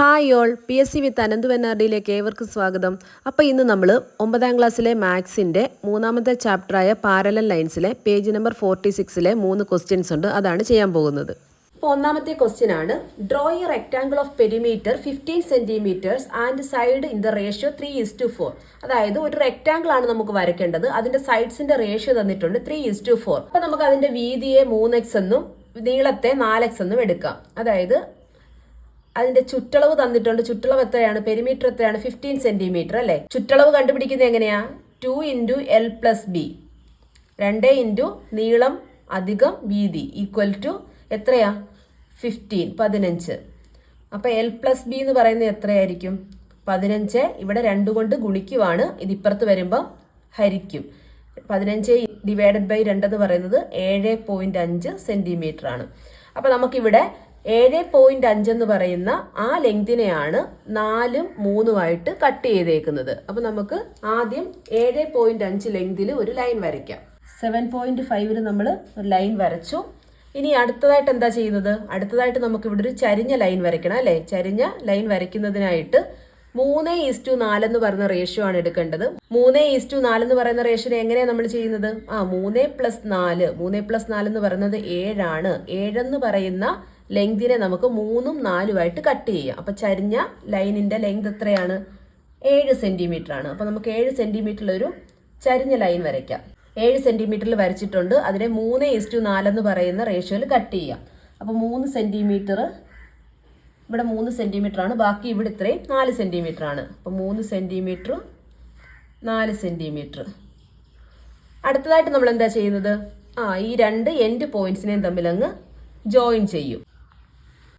Hi all P S C with Anant ഏവർക്കും സ്വാഗതം. അപ്പോൾ ഇന്ന് നമ്മൾ ഒമ്പതാം ക്ലാസ്സിലെ മാത്സിന്റെ മൂന്നാമത്തെ ചാപ്റ്ററായ പാരലൽ ലൈൻസിലെ പേജ് നമ്പർ ഫോർട്ടി സിക്സിലെ മൂന്ന് ക്വസ്റ്റ്യൻസ് ഉണ്ട്. അതാണ് ചെയ്യാൻ പോകുന്നത്. അപ്പോൾ ഒന്നാമത്തെ ക്വസ്റ്റ്യൻ ആണ് draw a rectangle of perimeter fifteen centimetres and side in the ratio three is to four അതായത് ഒരു റെക്ടാങ്കിൾ ആണ് നമുക്ക് വരയ്ക്കേണ്ടത്. അതിന്റെ സൈഡ്സിന്റെ റേഷ്യോ തന്നിട്ടുണ്ട് ത്രീ ഇസ് ടു ഫോർ അപ്പോൾ നമുക്ക് അതിന്റെ വീതിയെ മൂന്ന് എക്സ് എന്നും നീളത്തെ നാല് എക്സ് എന്നും എടുക്കാം. അതായത് അതിന്റെ ചുറ്റളവ് തന്നിട്ടുണ്ട്. ചുറ്റളവ് എത്രയാണ്? പെരിമീറ്റർ എത്രയാണ്? ഫിഫ്റ്റീൻ സെന്റിമീറ്റർ അല്ലേ? ചുറ്റളവ് കണ്ടുപിടിക്കുന്നത് എങ്ങനെയാ? Two into L plus B രണ്ട് ഇന്റു നീളം അധികം വീതി ഈക്വൽ ടു എത്രയാ? ഫിഫ്റ്റീൻ പതിനഞ്ച്. അപ്പോൾ എൽ പ്ലസ് ബി എന്ന് പറയുന്നത് എത്രയായിരിക്കും? പതിനഞ്ച് ഇവിടെ രണ്ട് കൊണ്ട് ഗുണിക്കുവാണ്. ഇത് ഇപ്പുറത്ത് വരുമ്പോൾ ഹരിക്കും. പതിനഞ്ച് ഡിവൈഡഡ് ബൈ രണ്ടെന്ന് പറയുന്നത് ഏഴ് പോയിന്റ് അഞ്ച് സെന്റിമീറ്റർ ആണ്. അപ്പോൾ നമുക്കിവിടെ ഏഴ് പോയിന്റ് അഞ്ചെന്ന് പറയുന്ന ആ ലെങ്തിനെയാണ് നാലും മൂന്നുമായിട്ട് കട്ട് ചെയ്തേക്കുന്നത്. അപ്പോൾ നമുക്ക് ആദ്യം ഏഴ് പോയിന്റ് അഞ്ച് ലെങ്തിൽ ഒരു ലൈൻ വരയ്ക്കാം. സെവൻ പോയിന്റ് ഫൈവിൽ നമ്മൾ ഒരു ലൈൻ വരച്ചു. ഇനി അടുത്തതായിട്ട് എന്താ ചെയ്യുന്നത്? അടുത്തതായിട്ട് നമുക്ക് ഇവിടെ ഒരു ചരിഞ്ഞ ലൈൻ വരയ്ക്കണം അല്ലേ? ചരിഞ്ഞ ലൈൻ വരയ്ക്കുന്നതിനായിട്ട് മൂന്ന് ഈസ് ടു നാലെന്ന് പറയുന്ന റേഷ്യോ ആണ് എടുക്കേണ്ടത്. മൂന്ന് ഈസ് ടു നാലെന്ന് പറയുന്ന റേഷ്യോ എങ്ങനെയാണ് നമ്മൾ ചെയ്യുന്നത്? ആ മൂന്ന് പ്ലസ് നാല്. മൂന്ന് പ്ലസ് നാല് എന്ന് പറയുന്നത് ഏഴാണ്. ഏഴെന്ന് പറയുന്ന ലെങ്തിനെ നമുക്ക് മൂന്നും നാലുമായിട്ട് കട്ട് ചെയ്യാം. അപ്പൊ ചരിഞ്ഞ ലൈനിന്റെ ലെങ്ത് എത്രയാണ്? ഏഴ് സെന്റിമീറ്റർ ആണ്. അപ്പൊ നമുക്ക് ഏഴ് സെന്റിമീറ്ററിലൊരു ചരിഞ്ഞ ലൈൻ വരയ്ക്കാം. ഏഴ് സെന്റിമീറ്ററിൽ വരച്ചിട്ടുണ്ട്. അതിനെ മൂന്ന് ടു നാലെന്ന് പറയുന്ന റേഷ്യോയിൽ കട്ട് ചെയ്യാം. അപ്പോൾ മൂന്ന് സെന്റിമീറ്റർ ഇവിടെ മൂന്ന് സെന്റിമീറ്റർ ആണ്. ബാക്കി ഇവിടെ ഇത്രയും നാല് സെന്റിമീറ്റർ ആണ്. അപ്പോൾ മൂന്ന് സെന്റിമീറ്റർ നാല് സെന്റിമീറ്റർ അടുത്തതായിട്ട് നമ്മൾ എന്താ ചെയ്യുന്നത്? ആ ഈ രണ്ട് എൻഡ് പോയിന്റ്സിനെയും തമ്മിൽ അങ്ങ് ജോയിൻ ചെയ്യും.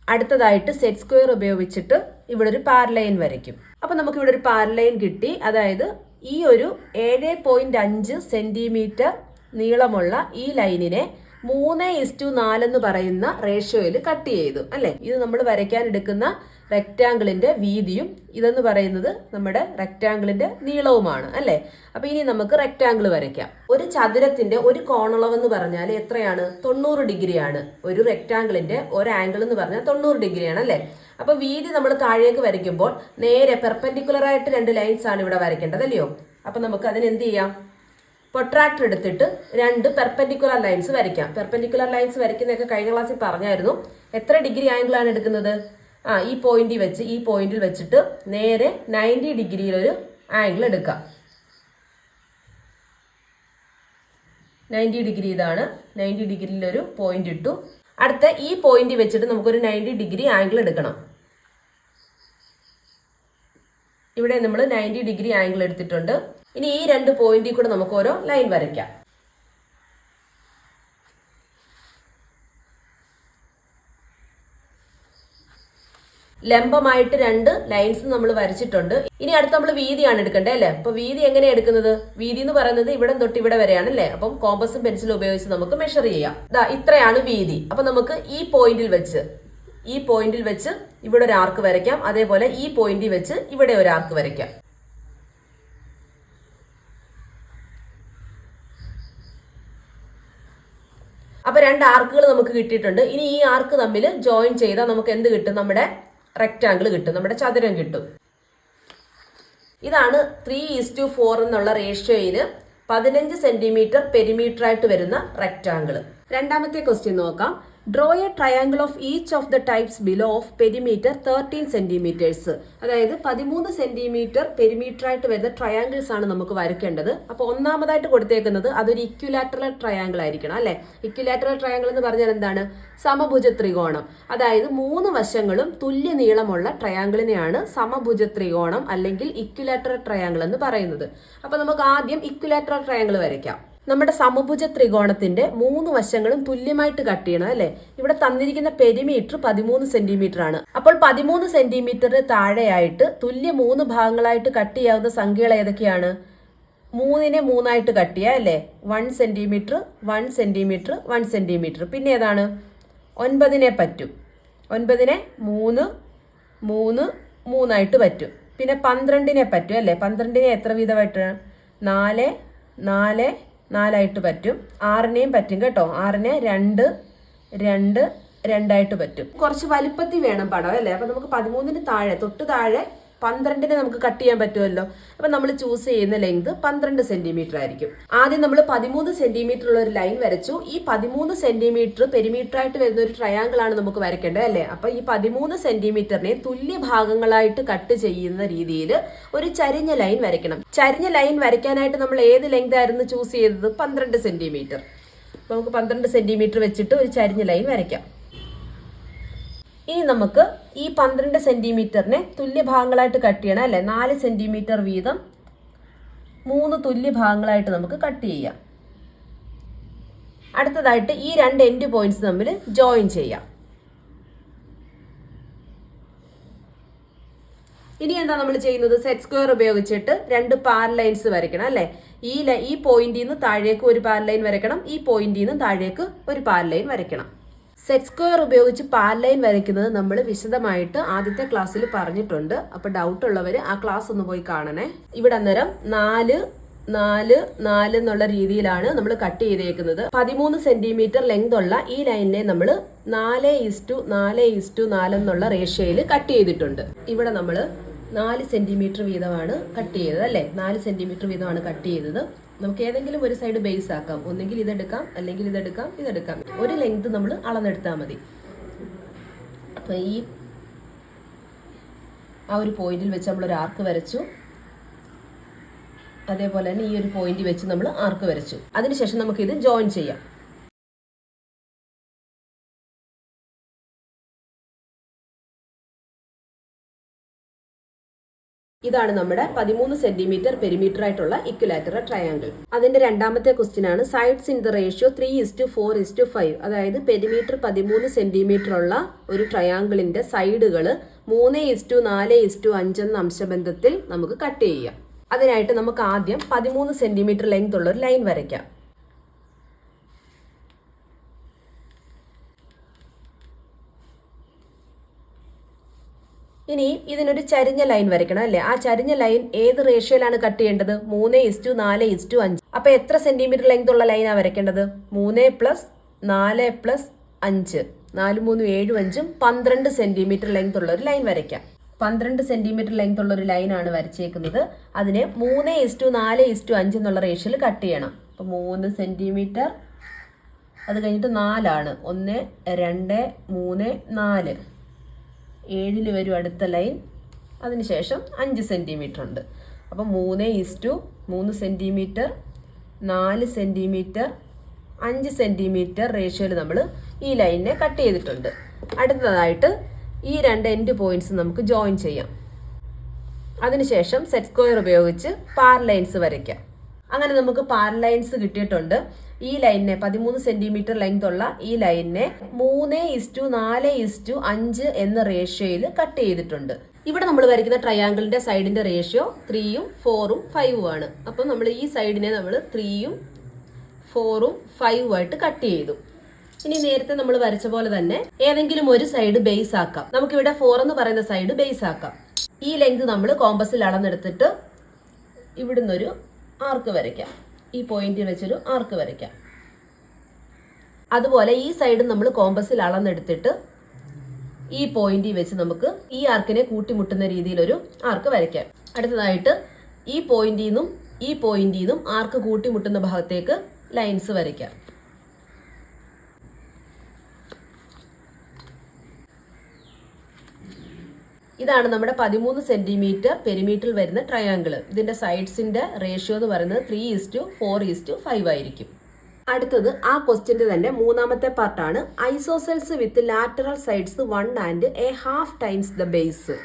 അടുത്തതായിട്ട് സെറ്റ് സ്ക്വയർ ഉപയോഗിച്ചിട്ട് ഇവിടെ ഒരു പാരലൈൻ വരയ്ക്കും. അപ്പോൾ നമുക്ക് ഇവിടെ ഒരു പാരലൈൻ കിട്ടി. അതായത് ഈ ഒരു ഏഴ് പോയിന്റ് അഞ്ച് സെന്റിമീറ്റർ നീളമുള്ള ഈ ലൈനിനെ മൂന്ന് ഇസ്റ്റു നാലെന്ന് പറയുന്ന റേഷ്യോയിൽ കട്ട് ചെയ്തു അല്ലെ? ഇത് നമ്മൾ വരയ്ക്കാൻ എടുക്കുന്ന റെക്റ്റാങ്കിളിന്റെ വീതിയും ഇതെന്ന് പറയുന്നത് നമ്മുടെ റെക്റ്റാങ്കിളിന്റെ നീളവുമാണ് അല്ലേ? അപ്പൊ ഇനി നമുക്ക് റെക്റ്റാങ്കിൾ വരയ്ക്കാം. ഒരു ചതുരത്തിന്റെ ഒരു കോണളവ് എന്ന് പറഞ്ഞാൽ എത്രയാണ്? തൊണ്ണൂറ് ഡിഗ്രിയാണ്. ഒരു റെക്റ്റാങ്കിളിന്റെ ഒരു ആംഗിൾ എന്ന് പറഞ്ഞാൽ തൊണ്ണൂറ് ഡിഗ്രിയാണ് അല്ലെ? അപ്പൊ വീതി നമ്മൾ താഴേക്ക് വരയ്ക്കുമ്പോൾ നേരെ പെർപെൻഡിക്കുലർ ആയിട്ട് രണ്ട് ലൈൻസ് ആണ് ഇവിടെ വരയ്ക്കേണ്ടത് അല്ലയോ? അപ്പൊ നമുക്ക് അതിന് എന്ത് ചെയ്യാം? പൊട്രാക്ടർ എടുത്തിട്ട് രണ്ട് പെർപെൻഡിക്കുലർ ലൈൻസ് വരയ്ക്കാം. പെർപെൻഡിക്കുലർ ലൈൻസ് വരയ്ക്കുന്നതൊക്കെ കഴിഞ്ഞ ക്ലാസ്സിൽ പറഞ്ഞായിരുന്നു. എത്ര ഡിഗ്രി ആംഗിളാണ് എടുക്കുന്നത്? ആ ഈ പോയിന്റിൽ വെച്ച് ഈ പോയിന്റിൽ വെച്ചിട്ട് നേരെ നയന്റി ഡിഗ്രിയിലൊരു ആംഗിൾ എടുക്കുക നയന്റി ഡിഗ്രി ഇതാണ്. നയന്റി ഡിഗ്രിയിലൊരു പോയിന്റ് ഇട്ടു. അടുത്ത ഈ പോയിന്റ് വെച്ചിട്ട് നമുക്കൊരു നയന്റി ഡിഗ്രി ആംഗിൾ എടുക്കണം. ഇവിടെ നമ്മൾ നയന്റി ഡിഗ്രി ആംഗിൾ എടുത്തിട്ടുണ്ട്. ഇനി ഈ രണ്ട് പോയിന്റിൽ കൂടെ നമുക്ക് ഓരോ ലൈൻ വരയ്ക്കാം. ലംബമായിട്ട് രണ്ട് ലൈൻസ് നമ്മൾ വരച്ചിട്ടുണ്ട്. ഇനി അടുത്ത് നമ്മൾ വീതിയാണ് എടുക്കേണ്ടത് അല്ലേ? അപ്പൊ വീതി എങ്ങനെയാണ് എടുക്കുന്നത്? വീതി എന്ന് പറയുന്നത് ഇവിടെ തൊട്ട് ഇവിടെ വരെയാണ് അല്ലേ? അപ്പം കോമ്പസും പെൻസിലും ഉപയോഗിച്ച് നമുക്ക് മെഷർ ചെയ്യാം. ദാ ഇത്രയാണ് വീതി. അപ്പൊ നമുക്ക് ഈ പോയിന്റിൽ വെച്ച് ഈ പോയിന്റിൽ വെച്ച് ഇവിടെ ഒരു ആർക്ക് വരയ്ക്കാം. അതേപോലെ ഈ പോയിന്റിൽ വെച്ച് ഇവിടെ ഒരു ആർക്ക് വരയ്ക്കാം. അപ്പൊ രണ്ട് ആർക്കുകൾ നമുക്ക് കിട്ടിയിട്ടുണ്ട്. ഇനി ഈ ആർക്ക് തമ്മിൽ ജോയിൻ ചെയ്താൽ നമുക്ക് എന്ത് കിട്ടും? നമ്മുടെ റെക്റ്റാങ്കിൾ കിട്ടും നമ്മുടെ ചതുരം കിട്ടും. ഇതാണ് ത്രീ ഈസ് ടു ഫോർ എന്നുള്ള റേഷ്യോയിൽ പതിനഞ്ച് സെന്റിമീറ്റർ പെരിമീറ്റർ ആയിട്ട് വരുന്ന റെക്റ്റാങ്കിൾ രണ്ടാമത്തെ ക്വസ്റ്റ്യൻ നോക്കാം. Draw a triangle of each of the types below of perimeter thirteen centimetres അതായത് പതിമൂന്ന് സെന്റിമീറ്റർ പെരിമീറ്റർ ആയിട്ട് വരുന്ന ട്രയാങ്കിൾസ് ആണ് നമുക്ക് വരയ്ക്കേണ്ടത്. അപ്പോൾ ഒന്നാമതായിട്ട് കൊടുത്തേക്കുന്നത് അതൊരു ഇക്യുലാറ്ററൽ ട്രയാങ്കിൾ ആയിരിക്കണം അല്ലെ? ഇക്യുലാറ്ററൽ ട്രയാങ്കിൾ എന്ന് പറഞ്ഞാൽ എന്താണ്? സമഭുജ ത്രികോണം അതായത് മൂന്ന് വശങ്ങളും തുല്യ നീളമുള്ള ട്രയാങ്കിളിനെയാണ് സമഭുജ ത്രികോണം അല്ലെങ്കിൽ ഇക്യുലാറ്ററൽ ട്രയാങ്കിൾ എന്ന് പറയുന്നത്. അപ്പോൾ നമുക്ക് ആദ്യം ഇക്യുലാറ്ററൽ ട്രയാങ്കിൾ വരയ്ക്കാം. നമ്മുടെ സമഭുജ ത്രികോണത്തിന്റെ മൂന്ന് വശങ്ങളും തുല്യമായിട്ട് കട്ട് ചെയ്യണം അല്ലെ? ഇവിടെ തന്നിരിക്കുന്ന പെരിമീറ്റർ പതിമൂന്ന് സെന്റിമീറ്റർ ആണ് അപ്പോൾ പതിമൂന്ന് സെന്റിമീറ്ററിന് താഴെയായിട്ട് തുല്യ മൂന്ന് ഭാഗങ്ങളായിട്ട് കട്ട് ചെയ്യാവുന്ന സംഖ്യകൾ ഏതൊക്കെയാണ്? മൂന്നിനെ മൂന്നായിട്ട് കട്ട് ചെയ്യുക അല്ലേ? One centimetre one centimetre one centimetre. പിന്നെ ഏതാണ്? ഒൻപതിനെ പറ്റും. ഒൻപതിനെ മൂന്ന് മൂന്ന് മൂന്നായിട്ട് പറ്റും. പിന്നെ പന്ത്രണ്ടിനെ പറ്റും അല്ലേ? പന്ത്രണ്ടിനെ എത്ര വീതമായിട്ട്? നാല് നാല് നാലായിട്ട് പറ്റും. ആറിനെയും പറ്റും കേട്ടോ. ആറിനെ രണ്ട് രണ്ട് രണ്ടായിട്ട് പറ്റും. കുറച്ച് വലിപ്പത്തിൽ വേണം പടം അല്ലേ? അപ്പം നമുക്ക് പതിമൂന്നിന് താഴെ തൊട്ട് താഴെ പന്ത്രണ്ടിന് നമുക്ക് കട്ട് ചെയ്യാൻ പറ്റുമല്ലോ. അപ്പൊ നമ്മൾ ചൂസ് ചെയ്യുന്ന ലെങ്ത് പന്ത്രണ്ട് സെന്റിമീറ്റർ ആയിരിക്കും. ആദ്യം നമ്മൾ പതിമൂന്ന് സെന്റിമീറ്റർ ഉള്ള ഒരു ലൈൻ വരച്ചു. ഈ പതിമൂന്ന് സെന്റിമീറ്റർ പെരിമീറ്റർ ആയിട്ട് വരുന്ന ഒരു ട്രയാങ്കിൾ ആണ് നമുക്ക് വരയ്ക്കേണ്ടത് അല്ലേ? അപ്പൊ ഈ പതിമൂന്ന് സെന്റിമീറ്ററിനെ തുല്യ ഭാഗങ്ങളായിട്ട് കട്ട് ചെയ്യുന്ന രീതിയിൽ ഒരു ചരിഞ്ഞ ലൈൻ വരയ്ക്കണം. ചരിഞ്ഞ ലൈൻ വരയ്ക്കാനായിട്ട് നമ്മൾ ഏത് ലെങ്ത് ആയിരുന്നു ചൂസ് ചെയ്തത്? പന്ത്രണ്ട് സെന്റിമീറ്റർ നമുക്ക് പന്ത്രണ്ട് സെന്റിമീറ്റർ വെച്ചിട്ട് ഒരു ചരിഞ്ഞ ലൈൻ വരയ്ക്കാം. ഇനി നമുക്ക് ഈ പന്ത്രണ്ട് സെന്റിമീറ്ററിനെ തുല്യ ഭാഗങ്ങളായിട്ട് കട്ട് ചെയ്യണം അല്ലെ? നാല് സെന്റിമീറ്റർ വീതം മൂന്ന് തുല്യ ഭാഗങ്ങളായിട്ട് നമുക്ക് കട്ട് ചെയ്യാം. അടുത്തതായിട്ട് ഈ രണ്ട് എൻഡ് പോയിന്റ്സ് തമ്മിൽ ജോയിൻ ചെയ്യാം. ഇനി എന്താ നമ്മൾ ചെയ്യുന്നത്? സെറ്റ് സ്ക്വയർ ഉപയോഗിച്ചിട്ട് രണ്ട് പാർ ലൈൻസ് വരയ്ക്കണം അല്ലേ? ഈ ഈ പോയിന്റിൽ നിന്ന് താഴേക്ക് ഒരു പാർ ലൈൻ വരയ്ക്കണം ഈ പോയിന്റിൽ നിന്ന് താഴേക്ക് ഒരു പാർ ലൈൻ വരയ്ക്കണം. സെറ്റ് സ്ക്വയർ ഉപയോഗിച്ച് പാർ ലൈൻ വരയ്ക്കുന്നത് നമ്മൾ വിശദമായിട്ട് ആദ്യത്തെ ക്ലാസ്സിൽ പറഞ്ഞിട്ടുണ്ട്. അപ്പൊ ഡൗട്ട് ഉള്ളവർ ആ ക്ലാസ് ഒന്ന് പോയി കാണണേ. ഇവിടെ അന്നേരം നാല് നാല് നാല് എന്നുള്ള രീതിയിലാണ് നമ്മൾ കട്ട് ചെയ്തേക്കുന്നത്. പതിമൂന്ന് സെന്റിമീറ്റർ ലെങ്ത് ഉള്ള ഈ ലൈനിനെ നമ്മൾ നാല് ഇസ്റ്റു നാല് ഇസ്റ്റു നാല് എന്നുള്ള റേഷ്യയിൽ കട്ട് ചെയ്തിട്ടുണ്ട്. ഇവിടെ നമ്മൾ നാല് സെന്റിമീറ്റർ വീതമാണ് കട്ട് ചെയ്തത് അല്ലേ? നാല് സെന്റിമീറ്റർ വീതമാണ് കട്ട് ചെയ്തത്. നമുക്ക് ഏതെങ്കിലും ഒരു സൈഡ് ബേസ് ആക്കാം. ഒന്നെങ്കിൽ ഇതെടുക്കാം അല്ലെങ്കിൽ ഇതെടുക്കാം ഇതെടുക്കാം. ഒരു ലെങ്ത് നമ്മൾ അളന്നെടുത്താൽ മതി. അപ്പൊ ഈ ആ ഒരു പോയിന്റിൽ വെച്ച് നമ്മൾ ഒരു ആർക്ക് വരച്ചു. അതേപോലെ തന്നെ ഈ ഒരു പോയിന്റ് വെച്ച് നമ്മൾ ആർക്ക് വരച്ചു. അതിനുശേഷം നമുക്ക് ഇത് ജോയിൻ ചെയ്യാം. ഇതാണ് നമ്മുടെ പതിമൂന്ന് സെന്റിമീറ്റർ പെരിമീറ്റർ ആയിട്ടുള്ള ഇക്വലാറ്ററൽ ട്രയാങ്കിൾ അതിന്റെ രണ്ടാമത്തെ ക്വസ്റ്റ്യൻ ആണ് sides in the ratio three is to four is to five അതായത് പെരിമീറ്റർ പതിമൂന്ന് സെന്റിമീറ്റർ ഉള്ള ഒരു ട്രയാങ്കിളിന്റെ സൈഡുകൾ മൂന്ന് ഇസ് ടു നാല് ഇസ് ടു അഞ്ചെന്ന അംശബന്ധത്തിൽ നമുക്ക് കട്ട് ചെയ്യാം. അതിനായിട്ട് നമുക്ക് ആദ്യം പതിമൂന്ന് സെന്റിമീറ്റർ ലെങ്ത് ഉള്ള ഒരു ലൈൻ വരയ്ക്കാം. ഇനി ഇതിനൊരു ചരിഞ്ഞ ലൈൻ വരയ്ക്കണം അല്ലേ? ആ ചരിഞ്ഞ ലൈൻ ഏത് റേഷ്യോയിലാണ് കട്ട് ചെയ്യേണ്ടത്? മൂന്ന് ഇസ്റ്റു നാല് ഇസ്റ്റു അഞ്ച്. അപ്പൊ എത്ര സെന്റിമീറ്റർ ലെങ്ത് ഉള്ള ലൈനാണ് വരയ്ക്കേണ്ടത്? മൂന്ന് പ്ലസ് നാല് പ്ലസ് അഞ്ച്. നാല് മൂന്നും ഏഴും അഞ്ചും പന്ത്രണ്ട് സെന്റിമീറ്റർ ലെങ്ത് ഉള്ള ഒരു ലൈൻ വരയ്ക്കാം. പന്ത്രണ്ട് സെന്റിമീറ്റർ ലെങ്ത് ഉള്ള ഒരു ലൈനാണ് വരച്ചേക്കുന്നത്. അതിനെ മൂന്ന് ഇസ്റ്റു നാല് ഇസ്റ്റു അഞ്ച് എന്നുള്ള റേഷ്യോയിൽ കട്ട് ചെയ്യണം. അപ്പൊ മൂന്ന് സെന്റിമീറ്റർ അത് കഴിഞ്ഞിട്ട് നാലാണ്. ഒന്ന് രണ്ട് മൂന്ന് നാല്. ഏഴിൽ വരും അടുത്ത ലൈൻ. അതിനുശേഷം അഞ്ച് സെന്റിമീറ്റർ ഉണ്ട്. അപ്പം മൂന്ന് ഇസ്റ്റു മൂന്ന് സെന്റിമീറ്റർ നാല് സെന്റിമീറ്റർ അഞ്ച് സെന്റിമീറ്റർ റേഷ്യോയിൽ നമ്മൾ ഈ ലൈനിനെ കട്ട് ചെയ്തിട്ടുണ്ട്. അടുത്തതായിട്ട് ഈ രണ്ട് എൻഡ് പോയിന്റ്സ് നമുക്ക് ജോയിൻ ചെയ്യാം. അതിനുശേഷം സെറ്റ് സ്ക്വയർ ഉപയോഗിച്ച് പാർ ലൈൻസ് വരയ്ക്കാം. അങ്ങനെ നമുക്ക് പാർ ലൈൻസ് കിട്ടിയിട്ടുണ്ട്. ഈ ലൈനിനെ പതിമൂന്ന് സെന്റിമീറ്റർ ലെങ്ത് ഉള്ള ഈ ലൈനിനെ മൂന്ന് ഇസ്റ്റു നാല് ഇസ്റ്റു അഞ്ച് എന്ന റേഷ്യോയിൽ കട്ട് ചെയ്തിട്ടുണ്ട്. ഇവിടെ നമ്മൾ വരയ്ക്കുന്ന ട്രയാങ്കിളിന്റെ സൈഡിന്റെ റേഷ്യോ ത്രീയും ഫോറും ഫൈവും ആണ്. അപ്പം നമ്മൾ ഈ സൈഡിനെ നമ്മൾ ത്രീയും ഫോറും ഫൈവും ആയിട്ട് കട്ട് ചെയ്തു. ഇനി നേരത്തെ നമ്മൾ വരച്ച പോലെ തന്നെ ഏതെങ്കിലും ഒരു സൈഡ് ബേസ് ആക്കാം. നമുക്കിവിടെ ഫോർ എന്ന് പറയുന്ന സൈഡ് ബേസ് ആക്കാം. ഈ ലെങ്ത് നമ്മൾ കോമ്പസിൽ അളന്നെടുത്തിട്ട് ഇവിടുന്ന് ഒരു ആർക്ക് വരയ്ക്കാം. ഈ പോയിന്റിൽ വെച്ചൊരു ആർക്ക് വരയ്ക്കാം. അതുപോലെ ഈ സൈഡ് നമ്മൾ കോമ്പസിൽ അളന്നെടുത്തിട്ട് ഈ പോയിന്റിൽ വെച്ച് നമുക്ക് ഈ ആർക്കിനെ കൂട്ടിമുട്ടുന്ന രീതിയിലൊരു ആർക്ക് വരയ്ക്കാം. അടുത്തതായിട്ട് ഈ പോയിന്റിൽ നിന്നും ഈ പോയിന്റിൽ നിന്നും ആർക്ക് കൂട്ടിമുട്ടുന്ന ഭാഗത്തേക്ക് ലൈൻസ് വരയ്ക്കാം. ഇതാണ് നമ്മുടെ പതിമൂന്ന് സെന്റിമീറ്റർ പെരിമീറ്ററിൽ വരുന്ന ട്രയാങ്കിൾ ഇതിന്റെ സൈഡ്സിന്റെ റേഷ്യോ എന്ന് പറയുന്നത് three is four is five ആയിരിക്കും. അടുത്തത് ആ ക്വസ്റ്റ്യന്റെ തന്നെ മൂന്നാമത്തെ പാർട്ടാണ് isosceles with lateral sides one and a half times the base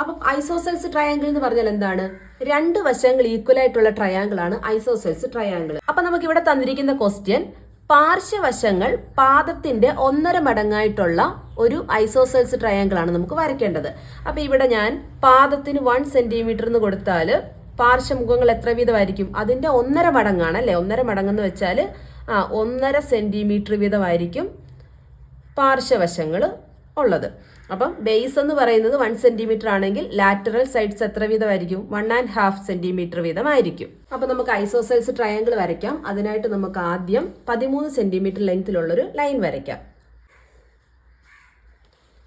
അപ്പം ഐസോസെൽസ് ട്രയാങ്കിൾ എന്ന് പറഞ്ഞാൽ എന്താണ്? രണ്ട് വശങ്ങൾ ഈക്വൽ ആയിട്ടുള്ള ട്രയാങ്കിൾ ആണ് ഐസോസെൽസ് ട്രയാങ്കിൾ അപ്പൊ നമുക്ക് ഇവിടെ തന്നിരിക്കുന്ന ക്വസ്റ്റ്യൻ പാർശ്വവശങ്ങൾ പാദത്തിന്റെ ഒന്നര മടങ്ങായിട്ടുള്ള ഒരു ഐസോസെൽസ് ട്രയാങ്കിൾ ആണ് നമുക്ക് വരയ്ക്കേണ്ടത്. അപ്പൊ ഇവിടെ ഞാൻ പാദത്തിന് വൺ സെന്റിമീറ്റർ എന്ന് കൊടുത്താൽ പാർശ്വമുഖങ്ങൾ എത്ര വീതമായിരിക്കും? അതിന്റെ ഒന്നര മടങ്ങാണ് അല്ലെ? ഒന്നര മടങ്ങെന്ന് വെച്ചാൽ ആ ഒന്നര സെന്റിമീറ്റർ വീതമായിരിക്കും പാർശ്വവശങ്ങൾ ഉള്ളത്. അപ്പം ബേസ് എന്ന് പറയുന്നത് വൺ സെന്റിമീറ്റർ ആണെങ്കിൽ ലാറ്ററൽ സൈഡ്സ് എത്ര വീതമായിരിക്കും? വൺ ആൻഡ് ഹാഫ് സെന്റിമീറ്റർ വീതമായിരിക്കും. അപ്പം നമുക്ക് ഐസോസെൽസ് ട്രയാങ്കിൾ വരയ്ക്കാം. അതിനായിട്ട് നമുക്ക് ആദ്യം പതിമൂന്ന് സെന്റിമീറ്റർ ലെങ്തിലുള്ളൊരു ലൈൻ വരയ്ക്കാം.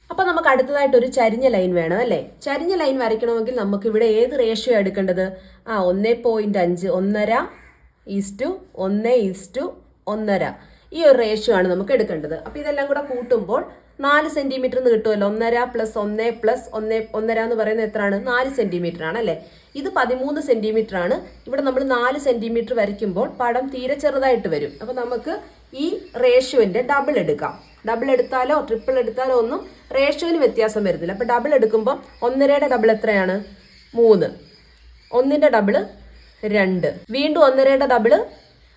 അപ്പൊ നമുക്ക് അടുത്തതായിട്ട് ഒരു ചരിഞ്ഞ ലൈൻ വേണം അല്ലേ? ചരിഞ്ഞ ലൈൻ വരയ്ക്കണമെങ്കിൽ നമുക്ക് ഇവിടെ ഏത് റേഷ്യോ എടുക്കേണ്ടത്? ആ ഒന്നേ പോയിന്റ് അഞ്ച് ഒന്നര ഈസ്റ്റു ഒന്ന് ഈസ്റ്റു ഒന്നര. ഈ ഒരു റേഷ്യോ ആണ് നമുക്ക് എടുക്കേണ്ടത്. അപ്പൊ ഇതെല്ലാം കൂടെ കൂട്ടുമ്പോൾ നാല് സെന്റിമീറ്റർ എന്ന് കിട്ടുമല്ലോ. ഒന്നര പ്ലസ് ഒന്ന് പ്ലസ് ഒന്ന് ഒന്നര എന്ന് പറയുന്നത് എത്രയാണ്? നാല് സെന്റിമീറ്റർ ആണ് അല്ലേ? ഇത് പതിമൂന്ന് സെന്റിമീറ്റർ ആണ്. ഇവിടെ നമ്മൾ നാല് സെന്റിമീറ്റർ വരയ്ക്കുമ്പോൾ പടം തീരെ ചെറുതായിട്ട് വരും. അപ്പൊ നമുക്ക് ഈ റേഷ്യോന്റെ ഡബിൾ എടുക്കാം. ഡബിൾ എടുത്താലോ ട്രിപ്പിൾ എടുത്താലോ ഒന്നും റേഷ്യോന് വ്യത്യാസം വരുന്നില്ല. അപ്പൊ ഡബിൾ എടുക്കുമ്പോൾ ഒന്നരയുടെ ഡബിൾ എത്രയാണ്? മൂന്ന്. ഒന്നിന്റെ ഡബിൾ രണ്ട്. വീണ്ടും ഒന്നരയുടെ ഡബിൾ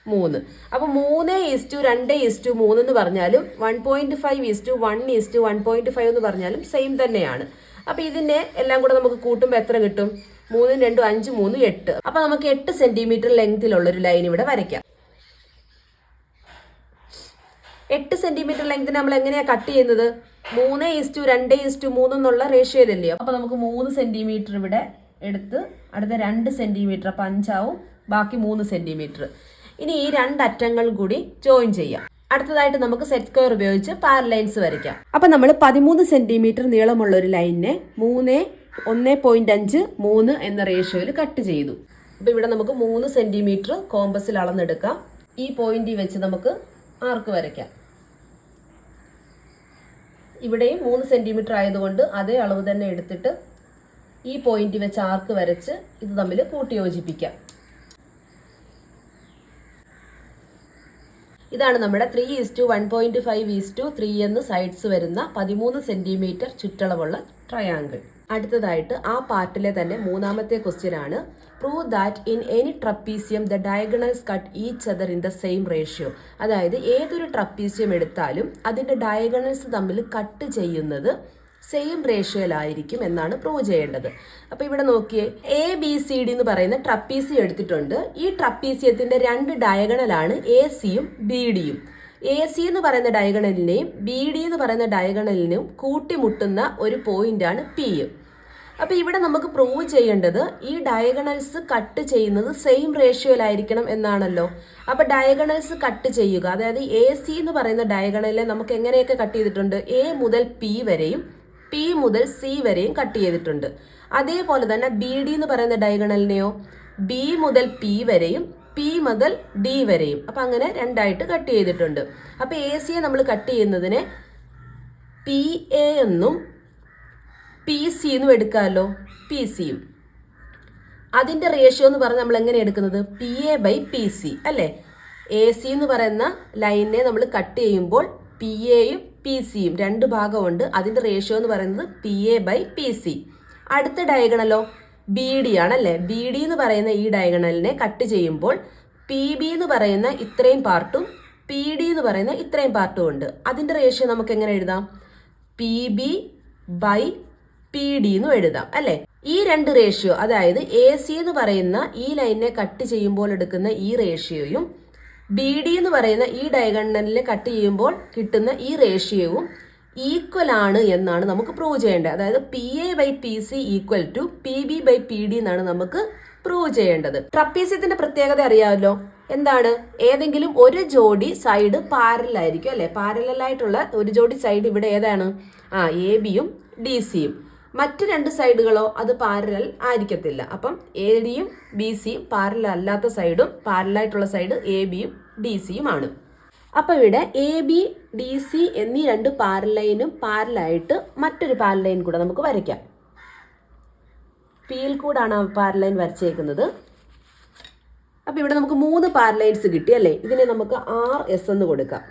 മൂന്ന്. അപ്പൊ മൂന്ന് ഈസ് ടു രണ്ട് ഈസ് ടു മൂന്ന് എന്ന് പറഞ്ഞാലും one point five is to one is to one point five എന്ന് പറഞ്ഞാലും സെയിം തന്നെയാണ്. അപ്പൊ ഇതിനെ എല്ലാം കൂടെ നമുക്ക് കൂട്ടുമ്പോൾ എത്ര കിട്ടും? മൂന്നും രണ്ടും അഞ്ച് മൂന്നും എട്ട്. അപ്പൊ നമുക്ക് എട്ട് സെന്റിമീറ്റർ ലെങ്തിലുള്ള ഒരു ലൈൻ ഇവിടെ വരയ്ക്കാം. എട്ട് സെന്റിമീറ്റർ ലെങ്തിന് നമ്മൾ എങ്ങനെയാ കട്ട് ചെയ്യുന്നത്? മൂന്ന് ഈസ് ടു രണ്ട് ഈസ് ടു മൂന്ന് എന്നുള്ള റേഷ്യോയിലല്ലേ അപ്പൊ നമുക്ക് മൂന്ന് സെന്റിമീറ്റർ ഇവിടെ എടുത്ത് അടുത്ത രണ്ട് സെന്റിമീറ്റർ അപ്പൊ അഞ്ചാവും ബാക്കി മൂന്ന് സെന്റിമീറ്റർ ഇനി ഈ രണ്ട് അറ്റങ്ങൾ കൂടി ജോയിൻ ചെയ്യാം. അടുത്തതായിട്ട് നമുക്ക് സെറ്റ് സ്ക്വയർ ഉപയോഗിച്ച് പാരലൈൻസ് വരയ്ക്കാം. അപ്പൊ നമ്മൾ പതിമൂന്ന് സെന്റിമീറ്റർ നീളമുള്ള ഒരു ലൈനിനെ മൂന്ന് ഒന്ന് പോയിന്റ് അഞ്ച് മൂന്ന് എന്ന റേഷ്യോയിൽ കട്ട് ചെയ്തു. അപ്പൊ ഇവിടെ നമുക്ക് മൂന്ന് സെന്റിമീറ്റർ കോമ്പസിൽ അളന്നെടുക്കാം. ഈ പോയിന്റിൽ വെച്ച് നമുക്ക് ആർക്ക് വരയ്ക്കാം. ഇവിടെയും മൂന്ന് സെന്റിമീറ്റർ ആയതുകൊണ്ട് അതേ അളവ് തന്നെ എടുത്തിട്ട് ഈ പോയിന്റ് വെച്ച് ആർക്ക് വരച്ച് ഇത് തമ്മിൽ കൂട്ടി യോജിപ്പിക്കാം. ഇതാണ് നമ്മുടെ three is to one point five is to three എന്ന് സൈഡ്സ് വരുന്ന പതിമൂന്ന് സെന്റിമീറ്റർ ചുറ്റളവുള്ള ട്രയാങ്കിൾ അടുത്തതായിട്ട് ആ പാർട്ടിലെ തന്നെ മൂന്നാമത്തെ ക്വസ്റ്റ്യൻ ആണ്. Prove that in any trapezium the diagonals cut each other in the same ratio അതായത് ഏതൊരു ട്രപ്പീസിയം എടുത്താലും അതിന്റെ ഡയഗണൽസ് തമ്മിൽ കട്ട് ചെയ്യുന്നത് സെയിം റേഷ്യോയിലായിരിക്കും എന്നാണ് പ്രൂവ് ചെയ്യേണ്ടത്. അപ്പൊ ഇവിടെ നോക്കിയേ എ ബി സി ഡി എന്ന് പറയുന്ന ട്രപ്പീസിയം എടുത്തിട്ടുണ്ട്. ഈ ട്രപ്പീസിയത്തിന്റെ രണ്ട് ഡയഗണലാണ് എ സിയും ബി ഡിയും എ സി എന്ന് പറയുന്ന ഡയഗണലിനെയും ബി ഡി എന്ന് പറയുന്ന ഡയഗണലിനും കൂട്ടിമുട്ടുന്ന ഒരു പോയിന്റാണ് പി അപ്പൊ ഇവിടെ നമുക്ക് പ്രൂവ് ചെയ്യേണ്ടത് ഈ ഡയഗണൽസ് കട്ട് ചെയ്യുന്നത് സെയിം റേഷ്യോയിലായിരിക്കണം എന്നാണല്ലോ. അപ്പൊ ഡയഗണൽസ് കട്ട് ചെയ്യുക അതായത് എ സി എന്ന് പറയുന്ന ഡയഗണലിനെ നമുക്ക് എങ്ങനെയൊക്കെ കട്ട് ചെയ്തിട്ടുണ്ട്? എ മുതൽ പി വരെയും പി മുതൽ സി വരെയും കട്ട് ചെയ്തിട്ടുണ്ട്. അതേപോലെ തന്നെ ബി ഡി എന്ന് പറയുന്ന ഡയഗണലിനെയോ ബി മുതൽ പി വരെയും പി മുതൽ ഡി വരെയും. അപ്പൊ അങ്ങനെ രണ്ടായിട്ട് കട്ട് ചെയ്തിട്ടുണ്ട്. അപ്പോൾ എ സിയെ നമ്മൾ കട്ട് ചെയ്യുന്നതിനെ പി എ എന്നും പി സി എന്നും എടുക്കാമല്ലോ പി സിയും അതിന്റെ റേഷ്യോ എന്ന് പറഞ്ഞാൽ നമ്മൾ എങ്ങനെ എടുക്കുന്നത്? P A by P C അല്ലേ? എ സി എന്ന് പറയുന്ന ലൈനിനെ നമ്മൾ കട്ട് ചെയ്യുമ്പോൾ പി എയും പി സിയും രണ്ട് ഭാഗമുണ്ട്. അതിന്റെ റേഷ്യോ എന്ന് പറയുന്നത് P A by P C അടുത്ത ഡയഗണലോ ബി ഡി ആണല്ലേ? ബി ഡി എന്ന് പറയുന്ന ഈ ഡയഗണലിനെ കട്ട് ചെയ്യുമ്പോൾ പി ബി എന്ന് പറയുന്ന ഇത്രയും പാർട്ടും പി ഡി എന്ന് പറയുന്ന ഇത്രയും പാർട്ടും ഉണ്ട്. അതിന്റെ റേഷ്യോ നമുക്ക് എങ്ങനെ എഴുതാം? P B by P D എന്നും എഴുതാം അല്ലേ? ഈ രണ്ട് റേഷ്യോ അതായത് എ സി എന്ന് പറയുന്ന ഈ ലൈനിനെ കട്ട് ചെയ്യുമ്പോൾ എടുക്കുന്ന ഈ റേഷ്യോയും ബി ഡി എന്ന് പറയുന്ന ഈ ഡയഗണലിൽ കട്ട് ചെയ്യുമ്പോൾ കിട്ടുന്ന ഈ റേഷ്യോവും ഈക്വൽ ആണ് എന്നാണ് നമുക്ക് പ്രൂവ് ചെയ്യേണ്ടത്. അതായത് P A by P C equal to P B by P D എന്നാണ് നമുക്ക് പ്രൂവ് ചെയ്യേണ്ടത്. ട്രപ്പീസ്യത്തിന്റെ പ്രത്യേകത അറിയാമല്ലോ. എന്താണ്? ഏതെങ്കിലും ഒരു ജോഡി സൈഡ് പാരലൽ ആയിരിക്കും അല്ലെ? പാരലായിട്ടുള്ള ഒരു ജോഡി സൈഡ് ഇവിടെ ഏതാണ്? ആ എ ബിയും ഡി സിയും മറ്റു രണ്ട് സൈഡുകളോ അത് പാരലൽ ആയിരിക്കത്തില്ല. അപ്പം എ ഡിയും ബി സിയും പാരലൽ അല്ലാത്ത സൈഡും പാരലായിട്ടുള്ള സൈഡ് എ ബിയും ഡി സിയുമാണ് ആണ് അപ്പൊ ഇവിടെ എ ബി ഡി സി എന്നീ രണ്ട് പാരലൈനും പാരലായിട്ട് മറ്റൊരു പാരലൈൻ കൂടെ നമുക്ക് വരയ്ക്കാം. പിയിൽ കൂടാണ് ആ പാരലൈൻ വരച്ചേക്കുന്നത്. അപ്പോൾ ഇവിടെ നമുക്ക് മൂന്ന് പാരലൈൻസ് കിട്ടി അല്ലേ? ഇതിനെ നമുക്ക് ആർ എസ് എന്ന് കൊടുക്കാം.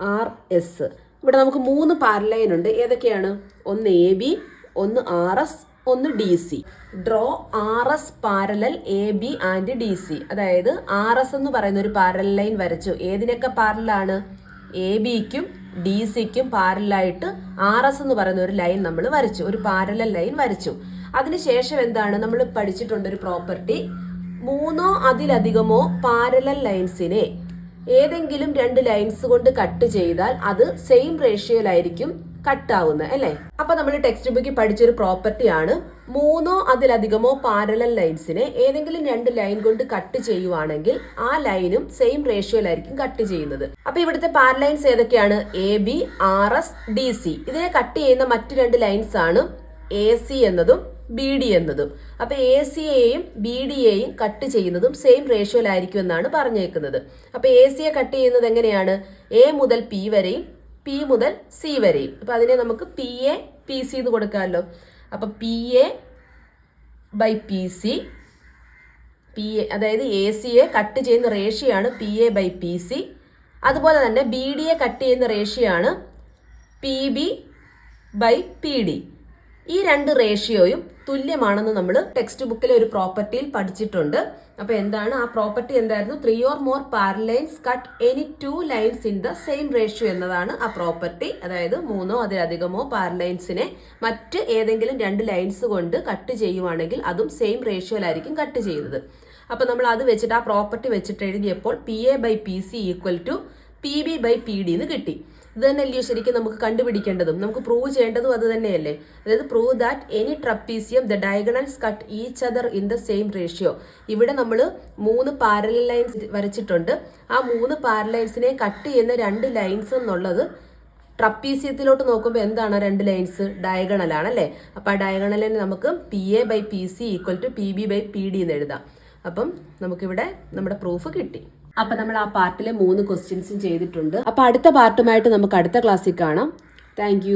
R S. ഇവിടെ നമുക്ക് മൂന്ന് പാരലൈൻ ഉണ്ട്. ഏതൊക്കെയാണ്? ഒന്ന് എ ബി ഒന്ന് ആർ എസ് ഒന്ന് D C draw R S parallel A B and D C അതായത് ആർ എസ് എന്ന് പറയുന്ന ഒരു പാരലൽ ലൈൻ വരച്ചു. ഏതിനൊക്കെ പാരലാണ് എ ബിക്കും ഡി സിക്കും പാരലായിട്ട് ആർ എസ് എന്ന് പറയുന്ന ഒരു ലൈൻ നമ്മൾ വരച്ചു. ഒരു പാരലൽ ലൈൻ വരച്ചു. അതിനുശേഷം എന്താണ്? നമ്മൾ പഠിച്ചിട്ടുണ്ട് ഒരു പ്രോപ്പർട്ടി മൂന്നോ അതിലധികമോ പാരലൽ ലൈൻസിനെ ഏതെങ്കിലും രണ്ട് ലൈൻസ് കൊണ്ട് കട്ട് ചെയ്താൽ അത് സെയിം റേഷ്യോയിലായിരിക്കും കട്ട് ആവുന്നത് അല്ലേ? അപ്പൊ നമ്മൾ ടെക്സ്റ്റ് ബുക്കിൽ പഠിച്ചൊരു പ്രോപ്പർട്ടി ആണ്. മൂന്നോ അതിലധികമോ പാരലൽ ലൈൻസിനെ ഏതെങ്കിലും രണ്ട് ലൈൻ കൊണ്ട് കട്ട് ചെയ്യുവാണെങ്കിൽ ആ ലൈനും സെയിം റേഷ്യോയിലായിരിക്കും കട്ട് ചെയ്യുന്നത്. അപ്പൊ ഇവിടുത്തെ പാരലൈൻസ് ഏതൊക്കെയാണ്? A B R S D C ഇതിനെ കട്ട് ചെയ്യുന്ന മറ്റു രണ്ട് ലൈൻസ് ആണ് എ സി എന്നതും ബി ഡി എന്നതും. അപ്പൊ എ സിയെയും ബി ഡിയെയും കട്ട് ചെയ്യുന്നതും സെയിം റേഷ്യോയിലായിരിക്കും എന്നാണ് പറഞ്ഞേക്കുന്നത്. അപ്പൊ എ സിയെ കട്ട് ചെയ്യുന്നത് എങ്ങനെയാണ്? എ മുതൽ പി വരെയും പി മുതൽ സി വരെയും. അപ്പൊ അതിനെ നമുക്ക് പി എ പി സി എന്ന് കൊടുക്കാമല്ലോ. അപ്പൊ P A by P C P A അതായത് എ സിയെ കട്ട് ചെയ്യുന്ന റേഷ്യാണ് P A by P C അതുപോലെ തന്നെ ബി ഡിയെ കട്ട് ചെയ്യുന്ന റേഷ്യാണ് P B by P D ഈ രണ്ട് റേഷ്യോയും തുല്യമാണെന്ന് നമ്മൾ ടെക്സ്റ്റ് ബുക്കിലെ ഒരു പ്രോപ്പർട്ടിയിൽ പഠിച്ചിട്ടുണ്ട്. അപ്പൊ എന്താണ്? ആ പ്രോപ്പർട്ടി എന്തായിരുന്നു? Three or more parallel lines cut any two lines in the same ratio എന്നതാണ് ആ പ്രോപ്പർട്ടി അതായത് മൂന്നോ അതിലധികമോ പാരലൈൻസിനെ മറ്റ് ഏതെങ്കിലും രണ്ട് ലൈൻസ് കൊണ്ട് കട്ട് ചെയ്യുവാണെങ്കിൽ അതും സെയിം റേഷ്യോയിലായിരിക്കും കട്ട് ചെയ്യുന്നത്. അപ്പൊ നമ്മൾ അത് വെച്ചിട്ട് ആ പ്രോപ്പർട്ടി വെച്ചിട്ട് എഴുതിയപ്പോൾ P A by P C equal to P B by P D എന്ന് കിട്ടി. ഇത് തന്നെയല്ലയോ ശരിക്കും നമുക്ക് കണ്ടുപിടിക്കേണ്ടതും. നമുക്ക് പ്രൂവ് ചെയ്യേണ്ടതും അത് തന്നെയല്ലേ? അതായത് prove that any trapezium the diagonals cut each other in the same ratio ഇവിടെ നമ്മൾ മൂന്ന് പാരലൽ ലൈൻസ് വരച്ചിട്ടുണ്ട്. ആ മൂന്ന് പാരലൈൻസിനെ കട്ട് ചെയ്യുന്ന രണ്ട് ലൈൻസ് എന്നുള്ളത് ട്രപ്പീസിയത്തിലോട്ട് നോക്കുമ്പോൾ എന്താണ് രണ്ട് ലൈൻസ് ഡയഗണൽ അല്ലേ? അപ്പൊ ആ ഡയഗണലിന് നമുക്ക് P A by P C equal to P B by P D എന്ന് എഴുതാം. അപ്പം നമുക്കിവിടെ നമ്മുടെ പ്രൂഫ് കിട്ടി. അപ്പൊ നമ്മൾ ആ പാർട്ടിലെ മൂന്ന് ക്വസ്റ്റ്യൻസും ചെയ്തിട്ടുണ്ട്. അപ്പൊ അടുത്ത പാർട്ടുമായിട്ട് നമുക്ക് അടുത്ത ക്ലാസ്സിൽ കാണാം. താങ്ക്